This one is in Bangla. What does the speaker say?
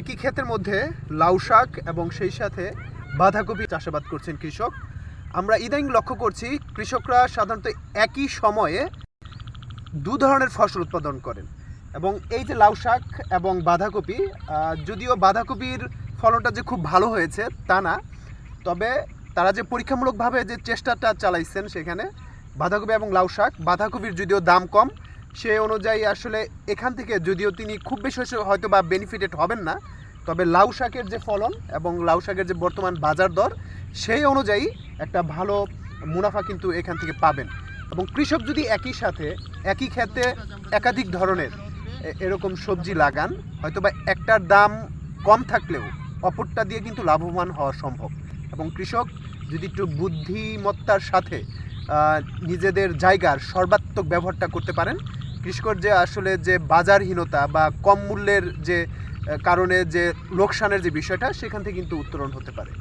একই ক্ষেতের মধ্যে লাউ শাক এবং সেই সাথে বাঁধাকপি চাষাবাদ করছেন কৃষক। আমরা ইদানিং লক্ষ্য করছি, কৃষকরা সাধারণত একই সময়ে দু ধরনের ফসল উৎপাদন করেন এবং এই যে লাউ শাক এবং বাঁধাকপি যদিও বাঁধাকপির ফলনটা যে খুব ভালো হয়েছে তা না, তবে তারা যে পরীক্ষামূলকভাবে যে চেষ্টাটা চালাইছেন সেখানে বাঁধাকপি এবং লাউ শাক, বাঁধাকপির যদিও দাম কম সে অনুযায়ী আসলে এখান থেকে যদিও তিনি খুব বেশি হয়তো- হয়তো বা বেনিফিটেড হবেন না, তবে লাউ শাকের যে ফলন এবং লাউ শাকের যে বর্তমান বাজার দর, সেই অনুযায়ী একটা ভালো মুনাফা কিন্তু এখান থেকে পাবেন। এবং কৃষক যদি একই সাথে, একই ক্ষেতে একাধিক ধরনের এরকম সবজি লাগান, হয়তোবা একটার দাম কম থাকলেও অপরটা দিয়ে কিন্তু লাভবান হওয়া সম্ভব। এবং কৃষক যদি একটু বুদ্ধিমত্তার সাথে নিজেদের জায়গার সর্বাত্মক ব্যবহারটা করতে পারেন কৃষকর যে আসলে যে বাজারহীনতা বা কম মূল্যের যে কারণে যে লোকসানের যে বিষয়টা, সেখান থেকে কিন্তু উত্তরণ হতে পারে।